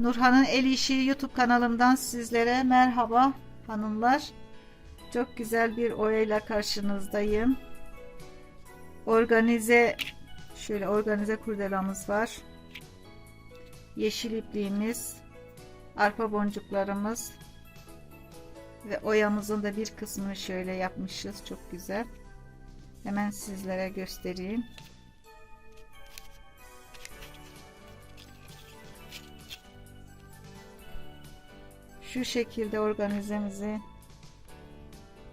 Nurhan'ın El İşi YouTube kanalımdan sizlere merhaba hanımlar. Çok güzel bir oyayla karşınızdayım. Organize şöyle organize kurdelamız var. Yeşil ipliğimiz, arpa boncuklarımız ve oyamızın da bir kısmını şöyle yapmışız. Çok güzel. Hemen sizlere göstereyim. Şu şekilde organizemizi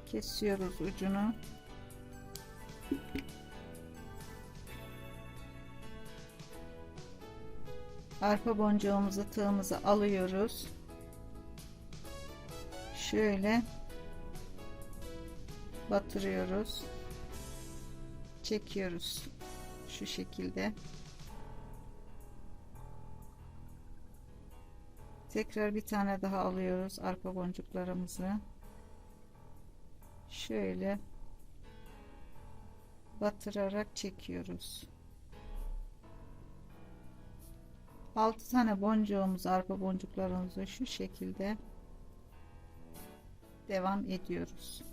kesiyoruz ucunu. Arpa boncuğumuzu tığımızı alıyoruz. Şöyle batırıyoruz. Çekiyoruz. Şu şekilde. Tekrar bir tane daha alıyoruz arpa boncuklarımızı. Şöyle batırarak çekiyoruz. 6 tane boncuğumuz arpa boncuklarımızı şu şekilde devam ediyoruz.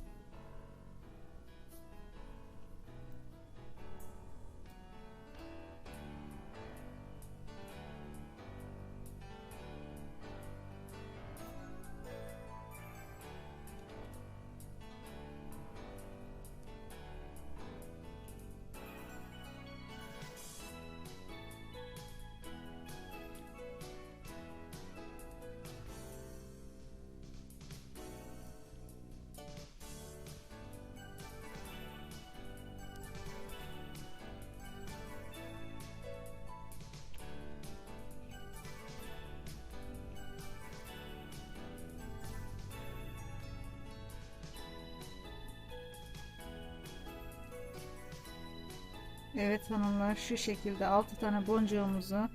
Evet hanımlar şu şekilde 6 tane boncuğumuzu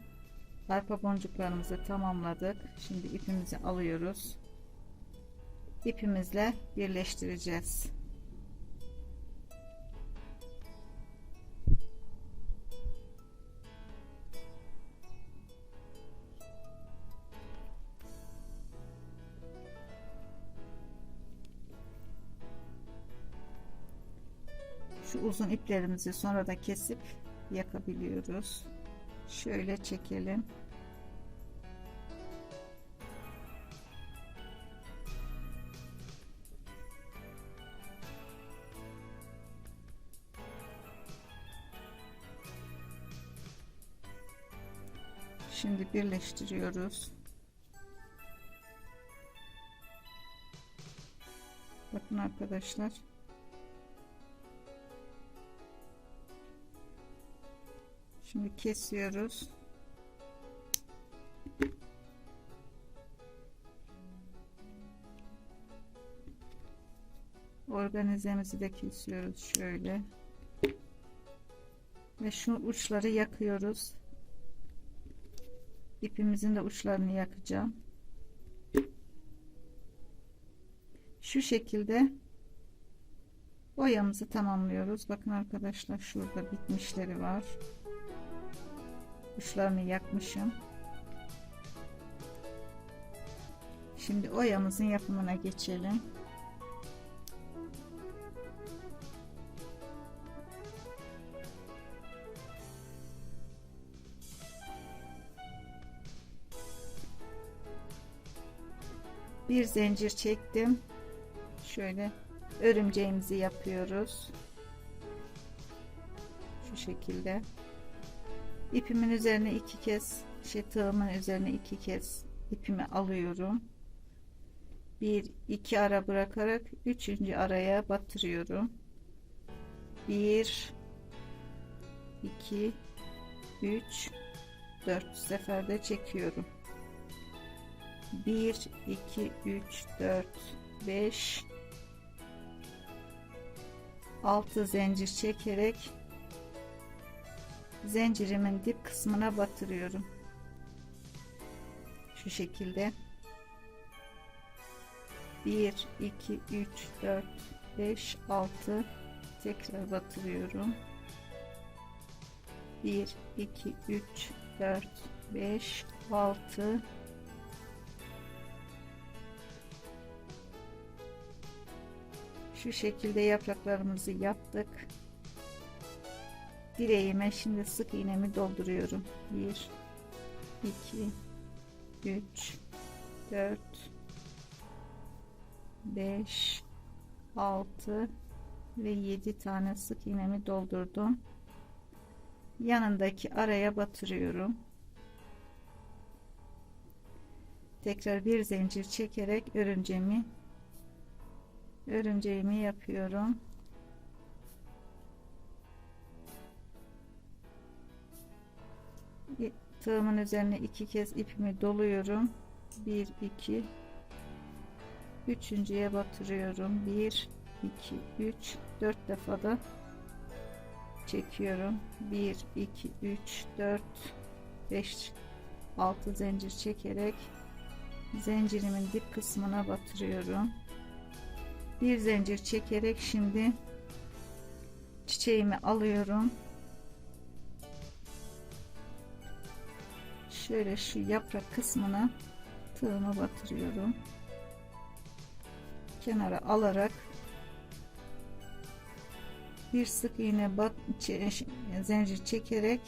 arpa boncuklarımızı tamamladık. Şimdi ipimizi alıyoruz. İpimizle birleştireceğiz. Şu uzun iplerimizi sonra da kesip yakabiliyoruz. Şöyle çekelim. Şimdi birleştiriyoruz. Bakın arkadaşlar. Şimdi kesiyoruz. Organizemizi de kesiyoruz şöyle. Ve şu uçları yakıyoruz. İpimizin de uçlarını yakacağım. Şu şekilde boyamızı tamamlıyoruz. Bakın arkadaşlar şurada bitmişleri var uçlarını yakmışım. Şimdi oyamızın yapımına geçelim. Bir zincir çektim. Şöyle örümceğimizi yapıyoruz. Şu şekilde ipimin üzerine iki kez şey tığımın üzerine iki kez ipimi alıyorum. Bir iki ara bırakarak üçüncü araya batırıyorum. Bir iki üç dört. Seferde çekiyorum. Bir iki üç dört beş altı zincir çekerek zincirimin dip kısmına batırıyorum. Şu şekilde. 1 2 3 4 5 6 tekrar batırıyorum. 1 2 3 4 5 6 şu şekilde yapraklarımızı yaptık. Direğime şimdi sık iğnemi dolduruyorum. 1 2 3 4 5 6 ve 7 tane sık iğnemi doldurdum. Yanındaki araya batırıyorum. Tekrar bir zincir çekerek örümceğimi örümceğimi yapıyorum. Tığımın üzerine iki kez ipimi doluyorum. 1 2 üçüncüye batırıyorum. 1 2 3 4 defa da çekiyorum. 1 2 3 4 5 6 zincir çekerek zincirimin dip kısmına batırıyorum. Bir zincir çekerek şimdi çiçeğimi alıyorum. Şöyle şu yaprak kısmına tığımı batırıyorum. Kenara alarak bir sık iğne bat, zincir çekerek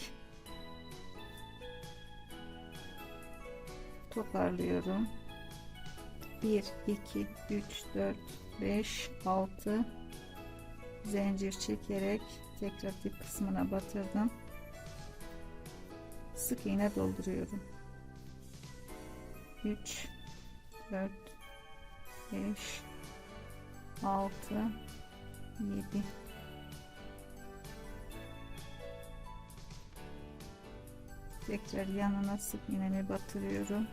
toparlıyorum. 1 2 3 4 5 6 zincir çekerek tekrar dip kısmına batırdım. Sık iğne dolduruyorum. 3 4 5 6 7 tekrar yanına sık iğnemi batırıyorum.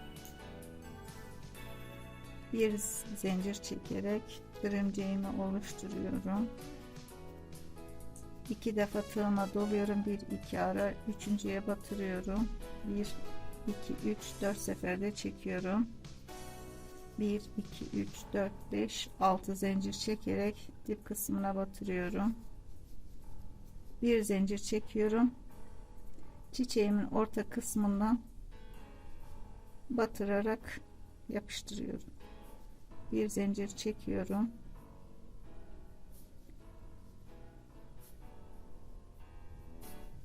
Bir zincir çekerek örümceğimi oluşturuyorum iki defa tığıma doluyorum. Bir iki ara. Üçüncüye batırıyorum. Bir iki üç dört seferde çekiyorum. 1 2 3 4 5 6 zincir çekerek dip kısmına batırıyorum. Bir zincir çekiyorum. Çiçeğimin orta kısmından batırarak yapıştırıyorum. Bir zincir çekiyorum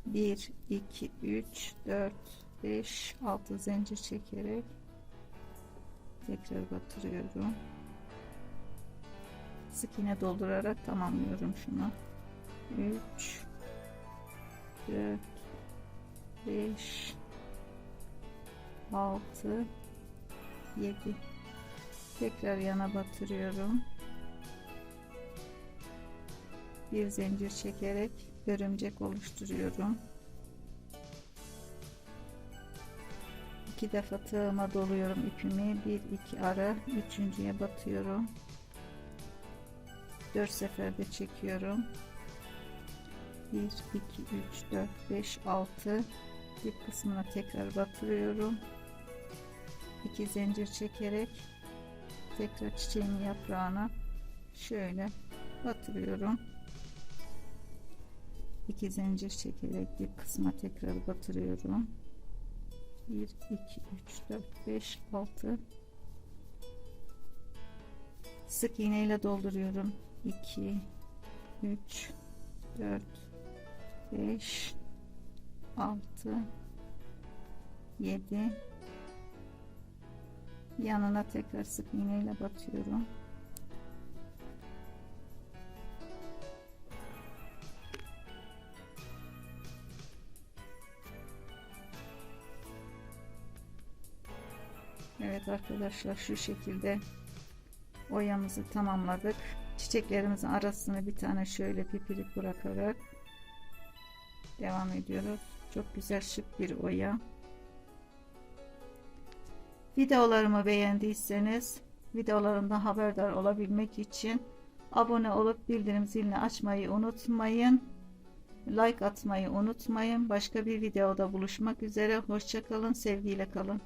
bir iki üç dört beş altı zincir çekerek tekrar batırıyorum. Sık iğne doldurarak tamamlıyorum şunu. 3 4 5 6 7 tekrar yana batırıyorum. Bir zincir çekerek örümcek oluşturuyorum. İki defa tığıma doluyorum ipimi. Bir iki ara. Üçüncüye batıyorum. Dört seferde çekiyorum. 1 2 3 4 5 6 dip kısmına tekrar batırıyorum. 2 zincir çekerek tekrar çiçeğin yaprağına şöyle batırıyorum 2 zincir çekerek dip kısma tekrar batırıyorum. 1 2 3 4 5 6 sık iğne ile dolduruyorum. 2 3 4 5 6 7 yanına tekrar sık iğne ile batıyorum arkadaşlar şu şekilde oyamızı tamamladık. Çiçeklerimizin arasını bir tane şöyle pipirik bırakarak devam ediyoruz. Çok güzel şık bir oya. Videolarımı beğendiyseniz videolarımdan haberdar olabilmek için abone olup bildirim zilini açmayı unutmayın. Like atmayı unutmayın. Başka bir videoda buluşmak üzere. Hoşçakalın sevgiyle kalın